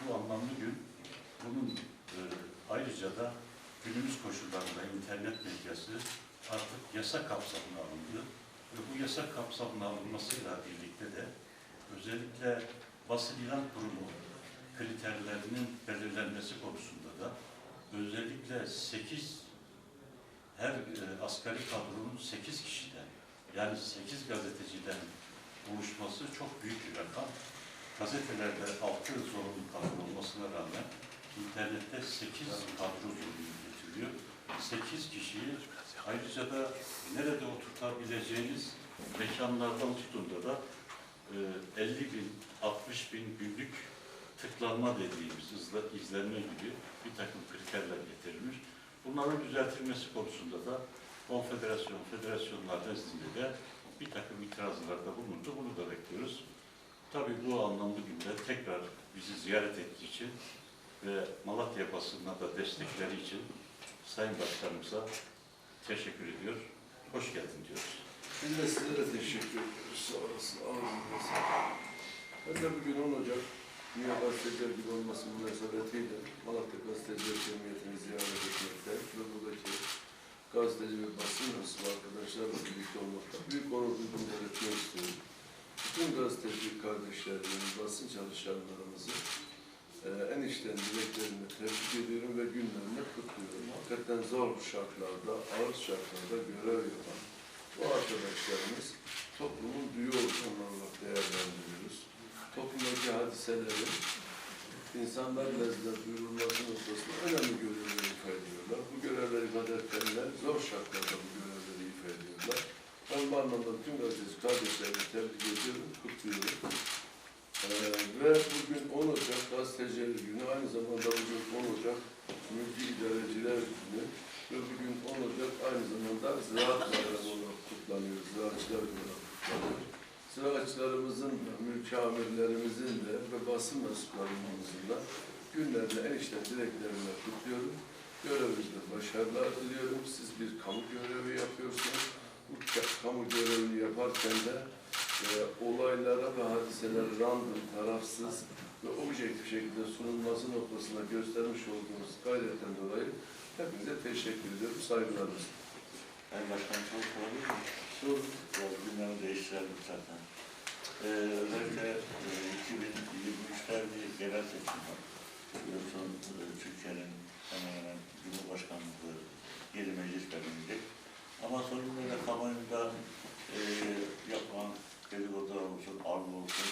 bu anlamlı gün. Bunun e, ayrıca da günümüz koşullarında internet medyası artık yasa kapsamına alındı. Ve bu yasa kapsamına alınmasıyla birlikte de özellikle basın ilan kurumu kriterlerinin belirlenmesi konusunda da özellikle 8 her e, asgari kadronun 8 kişiden yani 8 gazeteciden oluşması çok büyük bir rakam. Gazetelerde 6 zorunlu kadro olmasına rağmen internette 8 kadro zorunlu getiriyor. 8 kişiyi ayrıca da nerede oturtabileceğiniz mekanlardan tutun da da e, 50 bin, 60 bin günlük tıklanma dediğimiz hızla izlenme gibi bir takım kriterler getirilmiş. Bunların düzeltilmesi konusunda da konfederasyon, federasyonlar nezdinde de bir takım itirazlarda bulundu. Bunu da bekliyoruz. Tabii bu anlamlı günde tekrar bizi ziyaret ettiği için ve Malatya basınına da destekleri için Sayın Başkanımıza teşekkür ediyor. Hoş geldin diyoruz. Biz de sizlere teşekkür ediyoruz. Sağ olasın. Ağzınıza. Ben de bugün 10 Ocak Dünya Gazeteciler Günü olması münasebetiyle Malatya Gazeteciler Cemiyeti'ni ziyaret etmekte ve buradaki gazeteci ve basın mensubu arkadaşlarla birlikte olmakta büyük Bütün gazeteci kardeşlerimiz, basın çalışanlarımızı e, en içten dileklerini tebrik ediyorum ve günlerini kutluyorum. Hakikaten zor şartlarda, ağır şartlarda görev yapan bu arkadaşlarımız toplumun duyu organı olarak değerlendiriyoruz. Toplumdaki hadiselerin insanlar nezdinde duyurulması noktasında önemli görevler ifade ediyorlar. Bu görevleri ifade zor şartlarda bu görevleri ifade ediyorlar. Ben bu anlamda tüm gazeteci kardeşlerimi tebrik ediyorum, kutluyorum. Ee, ve bugün 10 Ocak gazeteciler günü, aynı zamanda bugün 10 Ocak mülki idareciler günü ve bugün 10 Ocak aynı zamanda ziraat bayramı olarak kutlanıyor, ziraatçılar olarak kutlanıyor. Ziraatçılarımızın da, mülki amirlerimizin de ve basın mensuplarımızın da günlerinde en içten dileklerimle kutluyorum. Görevinizde başarılar diliyorum. Siz bir kamu görevi yapıyorsunuz. Bu kamu görevini yaparken de e, olaylara ve hadiselere random, tarafsız ve objektif şekilde sunulması noktasında göstermiş olduğunuz gayretten dolayı hepinize teşekkür ediyorum. Saygılarımız. Sayın Başkanım çok sorabilir miyim? Sor. Biraz gündemi değiştirelim zaten. Ee, özellikle e, 2023'te bir genel seçim var. Biliyorsun e, Türkiye'nin hemen hemen Cumhurbaşkanlığı yeni meclis belirleyecek. Ama sorunlarla kamuoyunda e, yapılan dedikodular olsun, argo olsun,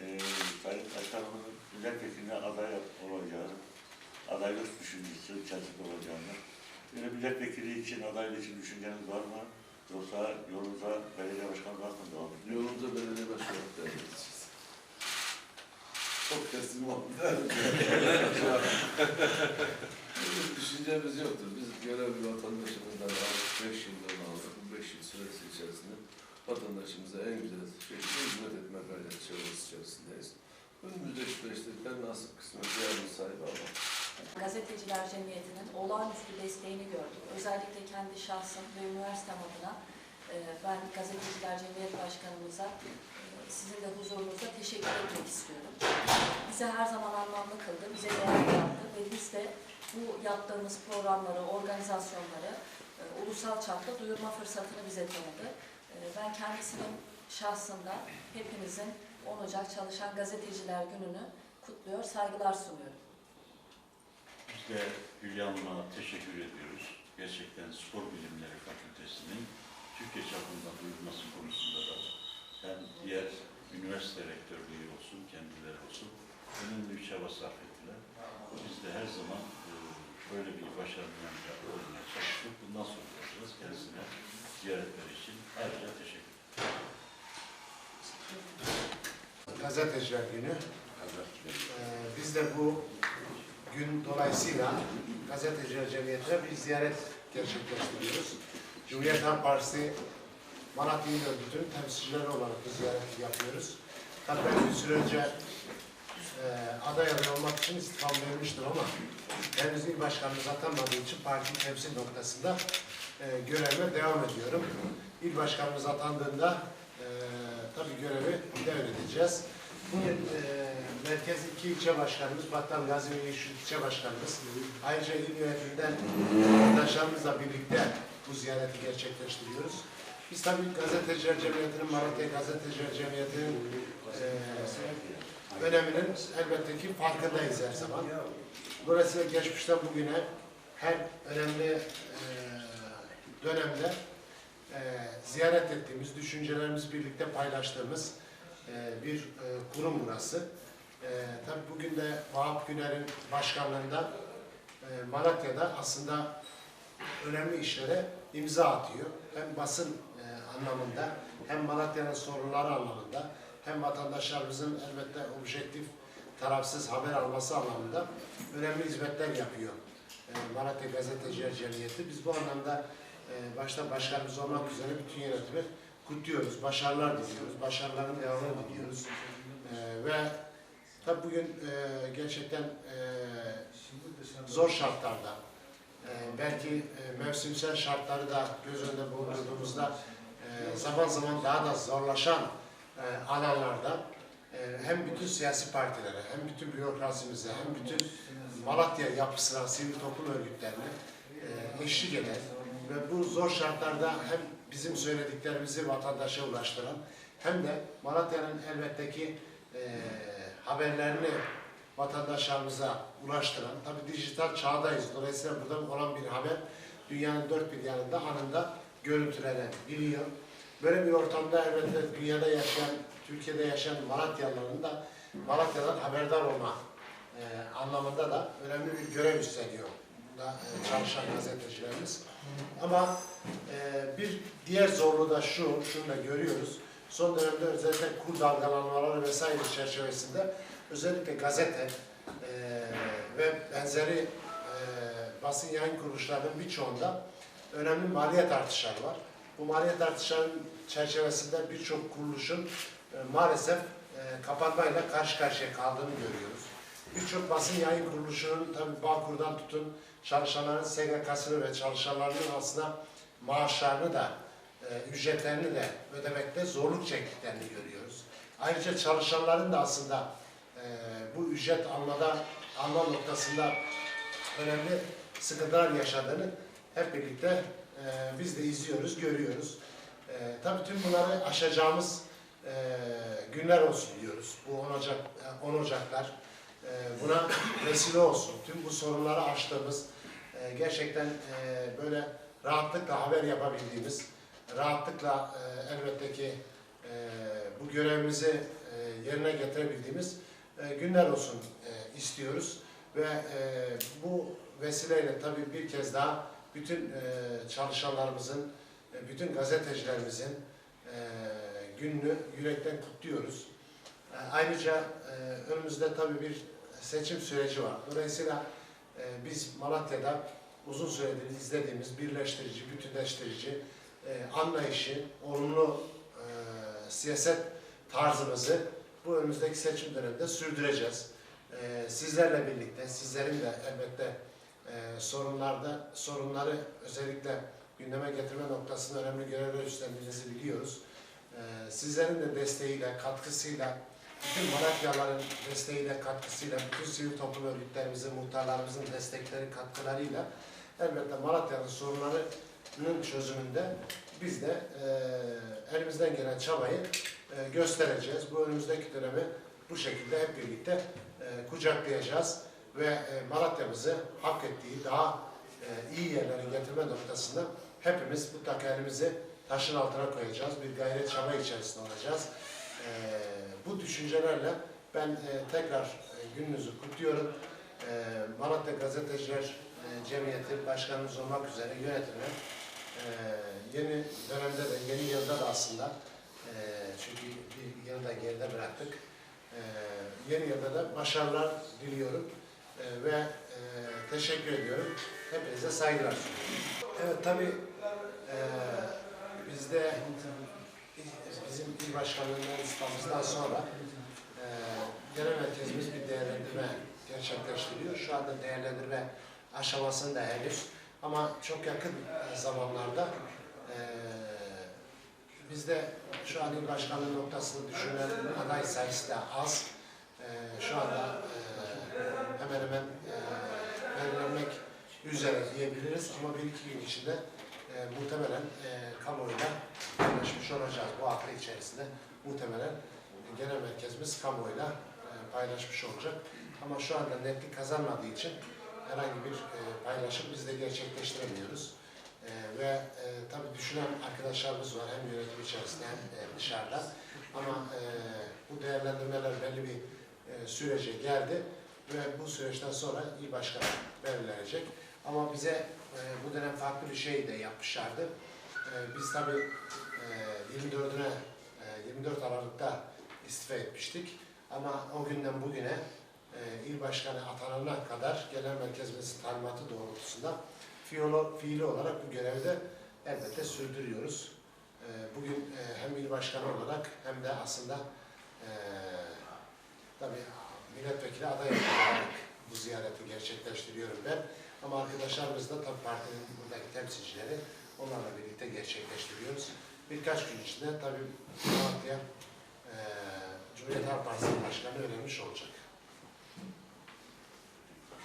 e, Sayın Başkanımızın milletvekiline aday olacağı, adaylık düşüncesi içerisinde olacağını, Böyle milletvekili için, adaylık için düşünceniz var mı? Yoksa yolunuza belediye başkanı hakkında devam ediyor. Yolumuza belediye başkanı edeceğiz. Çok teslim oldum. Düşüncemiz yoktur. Biz görevli vatandaşımızdan aldık, beş yıldan aldık. Bu beş yıl süresi içerisinde vatandaşımıza en güzel şekilde hizmet etme gayreti çabası içerisindeyiz. Önümüzde süreçte nasip kısmet yardım sahibi ama Gazeteciler Cemiyeti'nin olağanüstü desteğini gördüm. Özellikle kendi şahsım ve üniversitem adına e, ben Gazeteciler Cemiyet Başkanımıza e, sizin de huzurunuzda teşekkür etmek istiyorum. Bize her zaman anlamlı kıldı, bize değer yaptı ve biz de bu yaptığımız programları, organizasyonları e, ulusal çapta duyurma fırsatını bize tanıdı. E, ben kendisinin şahsında hepinizin 10 Ocak Çalışan Gazeteciler Günü'nü kutluyor, saygılar sunuyorum. Biz de Hülya Hanım'a teşekkür ediyoruz. Gerçekten Spor Bilimleri Fakültesinin Türkiye çapında duyurması konusunda da hem diğer üniversite rektörlüğü olsun, kendileri olsun önemli bir çaba sarf ettiler. Biz de her zaman böyle bir başarıya olmaya çalıştık. Bundan sonra yapacağız. Kendisine ziyaretler için ayrıca teşekkür ederim. Gazeteciler Günü. Ee, biz de bu gün dolayısıyla Gazeteciler Cemiyeti'ne bir ziyaret gerçekleştiriyoruz. Cumhuriyet Halk Partisi Malatya İl Örgütü'nün temsilcileri olarak bu ziyareti yapıyoruz. Tabii ben bir süre önce e, aday aday olmak için istifam vermiştim ama henüz il başkanımız atanmadığı için parti temsil noktasında e, görevime devam ediyorum. İl başkanımız atandığında e, tabii görevi devredeceğiz. Bu e, merkez iki ilçe başkanımız, Battal Gazi ve ilçe başkanımız, ayrıca il yönetiminden arkadaşlarımızla birlikte bu ziyareti gerçekleştiriyoruz. Biz tabii Gazeteciler Cemiyeti'nin, Malatya Gazeteciler Cemiyeti'nin eee öneminin elbette ki farkındayız her zaman. Dolayısıyla geçmişten bugüne her önemli dönemde ziyaret ettiğimiz, düşüncelerimizi birlikte paylaştığımız bir kurum burası. Tabii bugün de Vahap Güner'in başkanlığında Malatya'da aslında önemli işlere imza atıyor. Hem basın anlamında hem Malatya'nın sorunları anlamında hem vatandaşlarımızın elbette objektif, tarafsız haber alması anlamında önemli hizmetler yapıyor. Eee, Malatya Gazeteciler Cemiyeti. Biz bu anlamda eee, başta başkanımız olmak üzere bütün yönetimi kutluyoruz. Başarılar diliyoruz. Başarıların devamını diliyoruz. Eee, ve tabii bugün eee, gerçekten eee, zor şartlarda eee, belki eee, mevsimsel şartları da göz önünde bulundurduğumuzda eee, zaman zaman daha da zorlaşan eee, alanlarda eee, hem bütün siyasi partilere, hem bütün bürokrasimize, hem bütün Malatya yapısına, sivil toplum örgütlerine eee, eşlik eden ve bu zor şartlarda hem bizim söylediklerimizi vatandaşa ulaştıran hem de Malatya'nın elbette ki eee, haberlerini vatandaşlarımıza ulaştıran, tabi dijital çağdayız. Dolayısıyla burada olan bir haber dünyanın dört bir yanında anında görüntülenebiliyor. Böyle bir ortamda elbette dünyada yaşayan, Türkiye'de yaşayan Malatyalıların da Malatya'dan haberdar olma e, anlamında da önemli bir görev üstleniyor da e, çalışan gazetecilerimiz. Ama e, bir diğer zorluğu da şu, şunu da görüyoruz. Son dönemde özellikle kur dalgalanmaları vesaire çerçevesinde özellikle gazete e, ve benzeri e, basın yayın kuruluşlarının birçoğunda önemli maliyet artışları var. Bu maliyet artışlarının çerçevesinde birçok kuruluşun e, maalesef e, kapanmayla karşı karşıya kaldığını görüyoruz. Birçok basın yayın kuruluşunun tabii Bağkur'dan tutun çalışanların SGK'sını ve çalışanların aslında maaşlarını da e, ücretlerini de ödemekte zorluk çektiklerini görüyoruz. Ayrıca çalışanların da aslında e, bu ücret almada alma noktasında önemli sıkıntılar yaşadığını hep birlikte e, biz de izliyoruz, görüyoruz. E, tabii tüm bunları aşacağımız e, günler olsun diyoruz. Bu 10 Ocak, e, 10 Ocaklar e, buna vesile olsun. Tüm bu sorunları aştığımız, e, gerçekten e, böyle rahatlıkla haber yapabildiğimiz, rahatlıkla e, elbette ki e, bu görevimizi e, yerine getirebildiğimiz e, günler olsun e, istiyoruz. Ve e, bu vesileyle tabii bir kez daha bütün e, çalışanlarımızın, e, bütün gazetecilerimizin e, gününü yürekten kutluyoruz. E, ayrıca e, önümüzde tabii bir seçim süreci var. Dolayısıyla e, biz Malatya'da uzun süredir izlediğimiz birleştirici, bütünleştirici e, anlayışı, olumlu e, siyaset tarzımızı bu önümüzdeki seçim döneminde sürdüreceğiz. E, sizlerle birlikte, sizlerin de elbette e, sorunlarda sorunları özellikle gündeme getirme noktasında önemli görevler üstlendiğinizi biliyoruz. E, sizlerin de desteğiyle, katkısıyla, bütün Malatyalıların desteğiyle, katkısıyla, bütün sivil toplum örgütlerimizin, muhtarlarımızın destekleri, katkılarıyla elbette Malatya'nın sorunlarının çözümünde biz de e, elimizden gelen çabayı e, göstereceğiz. Bu önümüzdeki dönemi bu şekilde hep birlikte e, kucaklayacağız ve e, Malatya'mızı hak ettiği daha e, iyi yerlere getirme noktasında hepimiz mutlaka elimizi taşın altına koyacağız. Bir gayret çaba içerisinde olacağız. E, bu düşüncelerle ben tekrar gününüzü kutluyorum. Malatya Gazeteciler Cemiyeti Başkanımız olmak üzere yönetime e, yeni dönemde de, yeni yılda da aslında çünkü bir yılda geride bıraktık. Yeni yılda da başarılar diliyorum e, ve e, teşekkür ediyorum. Hepinize saygılar. Evet tabii e, bizde bizim il başkanlığından istifamızdan sonra e, genel merkezimiz bir değerlendirme gerçekleştiriyor. Şu anda değerlendirme aşamasında henüz ama çok yakın e, zamanlarda e, bizde şu an il başkanlığı noktasını düşünen aday sayısı da az. E, şu anda hemen hemen e, belirlenmek üzere diyebiliriz ama bir iki gün içinde e, muhtemelen e, kamuoyuyla paylaşmış olacağız. Bu hafta içerisinde muhtemelen genel merkezimiz kamuoyuyla e, paylaşmış olacak. Ama şu anda netlik kazanmadığı için herhangi bir e, paylaşım biz de gerçekleştiremiyoruz. E, ve e, tabii düşünen arkadaşlarımız var hem yönetim içerisinde hem e, dışarıda. Ama e, bu değerlendirmeler belli bir e, sürece geldi ve bu süreçten sonra il başkanı belirlenecek. Ama bize e, bu dönem farklı bir şey de yapmışlardı. E, biz tabii e, 24'üne e, 24 Aralık'ta istifa etmiştik. Ama o günden bugüne e, il başkanı atanana kadar genel merkezimizin talimatı doğrultusunda fiili, fiili olarak bu görevi de elbette sürdürüyoruz. E, bugün e, hem il başkanı olarak hem de aslında e, tabii milletvekili aday olarak bu ziyareti gerçekleştiriyorum ben. Ama arkadaşlarımız da tabii partinin buradaki temsilcileri onlarla birlikte gerçekleştiriyoruz. Birkaç gün içinde tabii Malatya'ya e, Cumhuriyet Halk Partisi Başkanı önermiş olacak.